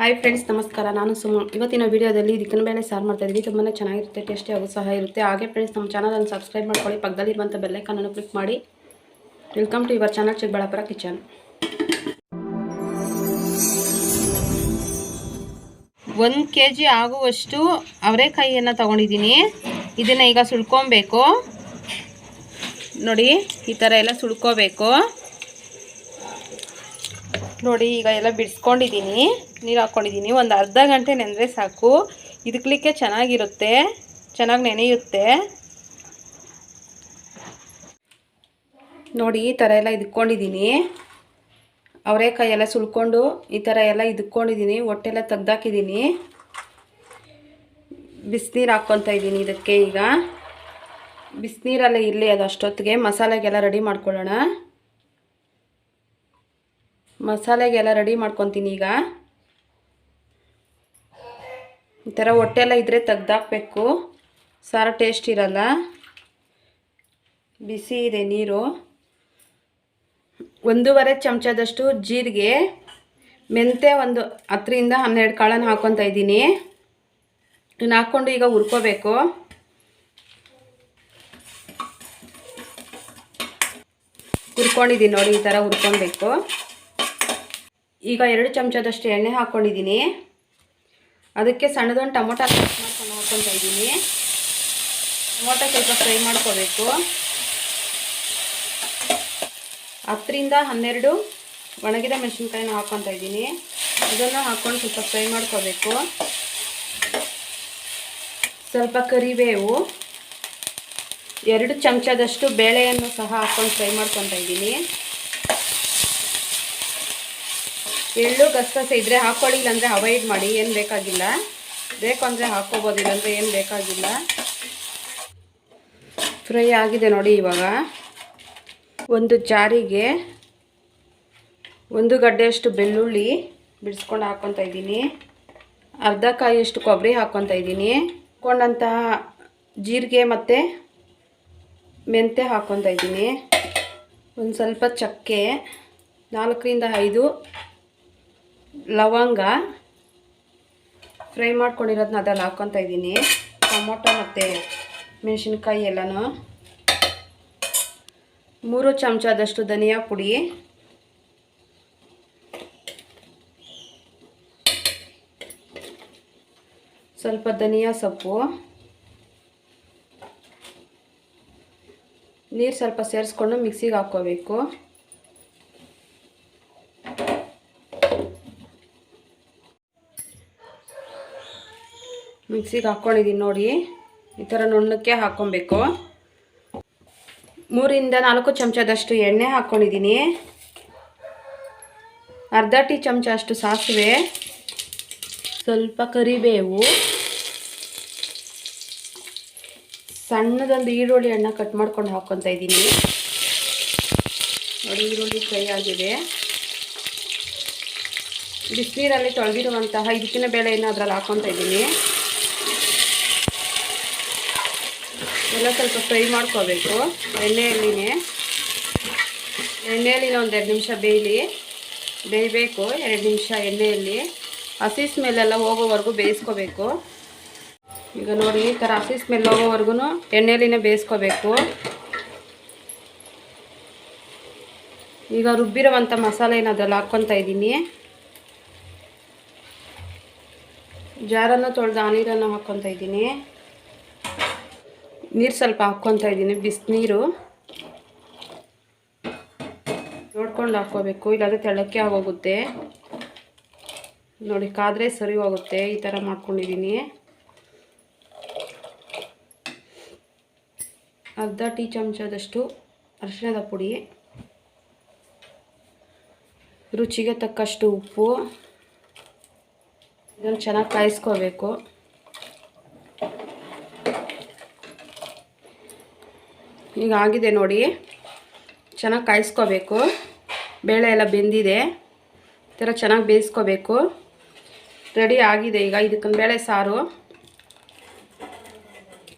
Hi friends ನಮಸ್ಕಾರ. ನಾನು ಸುಮ. ಇವತ್ತಿನ ವಿಡಿಯೋದಲ್ಲಿ ಇದಕ್ಕಿನ ಬೇಳೆ ಸಾರು ಮಾಡ್ತಾ ಇದ್ದೀವಿ ತುಂಬಾ ಚೆನ್ನಾಗಿರುತ್ತೆ ಟೇಸ್ಟಿ ಆಗೋ ಸಹ ಇರುತ್ತೆ. ಹಾಗೆ ಫ್ರೆಂಡ್ಸ್ ನಮ್ಮ ಚಾನಲನ್ನು ಸಬ್ಸ್ಕ್ರೈಬ್ ಮಾಡ್ಕೊಳ್ಳಿ. ಪಕ್ಕದಲ್ಲಿರುವಂಥ ಬೆಲ್ಲೈಕನನ್ನು ಕ್ಲಿಕ್ ಮಾಡಿ. Welcome to your channel Chikkaballapura kitchen ಒಂದು ಕೆ ಜಿ ಆಗುವಷ್ಟು ಅವರೆಕಾಯಿಯನ್ನು ತೊಗೊಂಡಿದ್ದೀನಿ. ಇದನ್ನು ಈಗ ಸುಳ್ಕೊಬೇಕು ನೋಡಿ, ಈ ಥರ ಎಲ್ಲ ಸುಳ್ಕೋಬೇಕು ನೋಡಿ, ಈಗ ಎಲ್ಲ ಬಿಡಿಸ್ಕೊಂಡಿದ್ದೀನಿ ನೀರು ಹಾಕ್ಕೊಂಡಿದ್ದೀನಿ ಒಂದು ಅರ್ಧ ಗಂಟೆ ನೆನೆದ್ರೆ ಸಾಕು. ಇದಕ್ಕೆ ಚೆನ್ನಾಗಿರುತ್ತೆ. ಚೆನ್ನಾಗಿ ನೆನೆಯುತ್ತೆ. ನೋಡಿ, ಈ ಥರ ಎಲ್ಲ ಇದ್ಕೊಂಡಿದ್ದೀನಿ ಅವರೇಕಾಯಿ ಎಲ್ಲ ಸುಳ್ಕೊಂಡು ಈ ಥರ ಎಲ್ಲ ಇದ್ಕೊಂಡಿದ್ದೀನಿ ಹೊಟ್ಟೆಲ್ಲ ತೆಗ್ದಾಕಿದ್ದೀನಿ ಬಿಸಿನೀರು ಹಾಕ್ಕೊತಾ ಇದ್ದೀನಿ ಇದಕ್ಕೆ ಈಗ. ಬಿಸಿನೀರಲ್ಲೇ ಇರಲಿ ಅದು ಅಷ್ಟೊತ್ತಿಗೆ. ಮಸಾಲೆಗೆಲ್ಲ ರೆಡಿ ಮಾಡ್ಕೊಳ್ಳೋಣ. ಮಸಾಲೆಗೆಲ್ಲ ರೆಡಿ ಮಾಡ್ಕೊತೀನಿ ಈಗ. ಈ ಥರ ಹೊಟ್ಟೆಲ್ಲ ಇದ್ದರೆ ತೆಗ್ದಾಕ್ಬೇಕು. ಸಾರ ಟೇಸ್ಟ್ ಇರಲ್ಲ. ಬಿಸಿ ಇದೆ ನೀರು. ಒಂದೂವರೆ ಚಮಚದಷ್ಟು ಜೀರಿಗೆ ಮೆಂತೆ ಒಂದು ಹತ್ತರಿಂದ ಹನ್ನೆರಡು ಕಾಳನ್ನು ಹಾಕ್ಕೊತಾ ಇದ್ದೀನಿ. ಇನ್ನು ಹಾಕ್ಕೊಂಡು ಈಗ ಹುರ್ಕೋಬೇಕು. ಹುರ್ಕೊಂಡಿದ್ದೀನಿ ನೋಡಿ ಈ ಥರ ಹುರ್ಕೊಬೇಕು. ಈಗ ಎರಡು ಚಮಚದಷ್ಟು ಎಣ್ಣೆ ಹಾಕ್ಕೊಂಡಿದ್ದೀನಿ ಅದಕ್ಕೆ ಸಣ್ಣದೊಂದು ಟೊಮೊಟೊ ಕಟ್ ಮಾಡ್ಕೊಂಡು ಹಾಕ್ಕೊತಾ ಇದ್ದೀನಿ. ಟೊಮೊಟೊ ಸ್ವಲ್ಪ ಫ್ರೈ ಮಾಡ್ಕೋಬೇಕು. ಹತ್ತರಿಂದ ಹನ್ನೆರಡು ಒಣಗಿದ ಮೆಣಸಿನ್ಕಾಯಿನ ಹಾಕ್ಕೊತಾ ಇದ್ದೀನಿ. ಇದನ್ನು ಹಾಕ್ಕೊಂಡು ಸ್ವಲ್ಪ ಫ್ರೈ ಮಾಡ್ಕೋಬೇಕು. ಸ್ವಲ್ಪ ಕರಿಬೇವು. ಎರಡು ಚಮಚದಷ್ಟು ಬೇಳೆಯನ್ನು ಸಹ ಹಾಕ್ಕೊಂಡು ಫ್ರೈ ಮಾಡ್ಕೊತಾ ಇದ್ದೀನಿ. ಎಳ್ಳು ಗಸಗಸೆ ಇದ್ದರೆ ಹಾಕೊಳ್ಳಿಲ್ಲ ಅಂದ್ರೆ ಅವಾಯ್ಡ್ ಮಾಡಿ. ಏನು ಬೇಕಾಗಿಲ್ಲ. ಬೇಕು ಅಂದರೆ ಹಾಕ್ಕೋಬೋದು, ಇಲ್ಲಾಂದರೆ ಏನು ಬೇಕಾಗಿಲ್ಲ. ಫ್ರೈ ಆಗಿದೆ ನೋಡಿ ಇವಾಗ. ಒಂದು ಜಾರಿಗೆ ಒಂದು ಗಡ್ಡೆಯಷ್ಟು ಬೆಳ್ಳುಳ್ಳಿ ಬಿಡಿಸ್ಕೊಂಡು ಹಾಕ್ಕೊತಾ ಇದ್ದೀನಿ. ಅರ್ಧ ಕಾಯಿಯಷ್ಟು ಕೊಬ್ಬರಿ ಹಾಕ್ಕೊತಾ ಇದ್ದೀನಿ. ಕೊಂಡಂತಹ ಜೀರಿಗೆ ಮತ್ತು ಮೆಂತೆ ಹಾಕ್ಕೊತಾ ಇದ್ದೀನಿ. ಒಂದು ಸ್ವಲ್ಪ ಚಕ್ಕೆ, ನಾಲ್ಕರಿಂದ ಐದು ಲವಂಗ ಫ್ರೈ ಮಾಡ್ಕೊಂಡಿರೋದನ್ನ ಅದ್ರಲ್ಲಿ ಹಾಕ್ಕೊತಾ ಇದ್ದೀನಿ. ಟೊಮೊಟೊ ಮತ್ತು ಮೆಣಸಿನ್ಕಾಯಿ ಎಲ್ಲನೂ. ಮೂರು ಚಮಚದಷ್ಟು ಧನಿಯಾ ಪುಡಿ. ಸ್ವಲ್ಪ ಧನಿಯಾ ಸೊಪ್ಪು. ನೀರು ಸ್ವಲ್ಪ ಸೇರಿಸ್ಕೊಂಡು ಮಿಕ್ಸಿಗೆ ಹಾಕ್ಕೋಬೇಕು. ಮಿಕ್ಸಿಗೆ ಹಾಕ್ಕೊಂಡಿದ್ದೀನಿ ನೋಡಿ. ಈ ಥರ ನುಣ್ಣಕ್ಕೆ ಹಾಕ್ಕೊಬೇಕು. ಮೂರಿಂದ ನಾಲ್ಕು ಚಮಚದಷ್ಟು ಎಣ್ಣೆ ಹಾಕ್ಕೊಂಡಿದ್ದೀನಿ ಅರ್ಧ ಟೀ ಚಮಚ ಅಷ್ಟು ಸಾಸಿವೆ. ಸ್ವಲ್ಪ ಕರಿಬೇವು. ಸಣ್ಣದೊಂದು ಈರುಳ್ಳಿ ಹಣ್ಣು ಕಟ್ ಮಾಡ್ಕೊಂಡು ಹಾಕ್ಕೊತಾ ಇದ್ದೀನಿ ನೋಡಿ, ಈರುಳ್ಳಿ ಫ್ರೈ ಆಗಿದೆ. ಬಿಸಿನೀರಲ್ಲಿ ತೊಳೆದಿರುವಂತಹ ಇದಕ್ಕಿನ ಬೇಳೆಯನ್ನು ಅದರಲ್ಲಿ ಹಾಕ್ಕೊತಾ ಇದ್ದೀನಿ ಎಲ್ಲ ಸ್ವಲ್ಪ ಫ್ರೈ ಮಾಡ್ಕೋಬೇಕು. ಎಣ್ಣೆಯಲ್ಲಿನೇ. ಎಣ್ಣೆಯಲ್ಲಿ ಒಂದು ಎರಡು ನಿಮಿಷ ಬೇಯಲಿ. ಬೇಯಬೇಕು, ಎರಡು ನಿಮಿಷ ಎಣ್ಣೆಯಲ್ಲಿ. ಹಸಿ ಸ್ಮೆಲ್ಲೆಲ್ಲ ಹೋಗೋವರೆಗೂ ಬೇಯಿಸ್ಕೋಬೇಕು. ಈಗ ನೋಡಿ, ಈ ಥರ ಹಸಿ ಸ್ಮೆಲ್ ಹೋಗೋವರೆಗೂ ಎಣ್ಣೆಯಲ್ಲಿನೇ ಬೇಯಿಸ್ಕೋಬೇಕು. ಈಗ ರುಬ್ಬಿರುವಂಥ ಮಸಾಲೆ ಏನಾದ್ರಲ್ಲಿ ಹಾಕ್ಕೊತಾ ಇದ್ದೀನಿ. ಜಾರನ್ನು ತೊಳೆದು ಆ ನೀರನ್ನು ಹಾಕ್ಕೊತಾ ಇದ್ದೀನಿ. ನೀರು ಸ್ವಲ್ಪ ಹಾಕ್ಕೊತಾ ಇದ್ದೀನಿ ಬಿಸಿನೀರು ನೋಡ್ಕೊಂಡು ಹಾಕ್ಕೋಬೇಕು, ಇಲ್ಲಾಂದರೆ ತೆಳಕ್ಕೆ ಆಗೋಗುತ್ತೆ. ನೋಡಿ, ಕಾದರೆ ಸರಿ ಹೋಗುತ್ತೆ, ಈ ಥರ ಮಾಡ್ಕೊಂಡಿದ್ದೀನಿ. ಅರ್ಧ ಟೀ ಚಮಚದಷ್ಟು ಅರಿಶಿನದ ಪುಡಿ. ರುಚಿಗೆ ತಕ್ಕಷ್ಟು ಉಪ್ಪು. ಇದನ್ನು ಚೆನ್ನಾಗಿ ಕಾಯಿಸ್ಕೋಬೇಕು. ಈಗ ಆಗಿದೆ ನೋಡಿ. ಚೆನ್ನಾಗಿ ಕಾಯಿಸ್ಕೋಬೇಕು. ಬೇಳೆ ಎಲ್ಲ ಬೆಂದಿದೆ. ಈ ಥರ ಚೆನ್ನಾಗಿ ಬೇಯಿಸ್ಕೋಬೇಕು. ರೆಡಿ ಆಗಿದೆ ಈಗ ಇದಕ್ಕೆ ಬೇಳೆ ಸಾರು.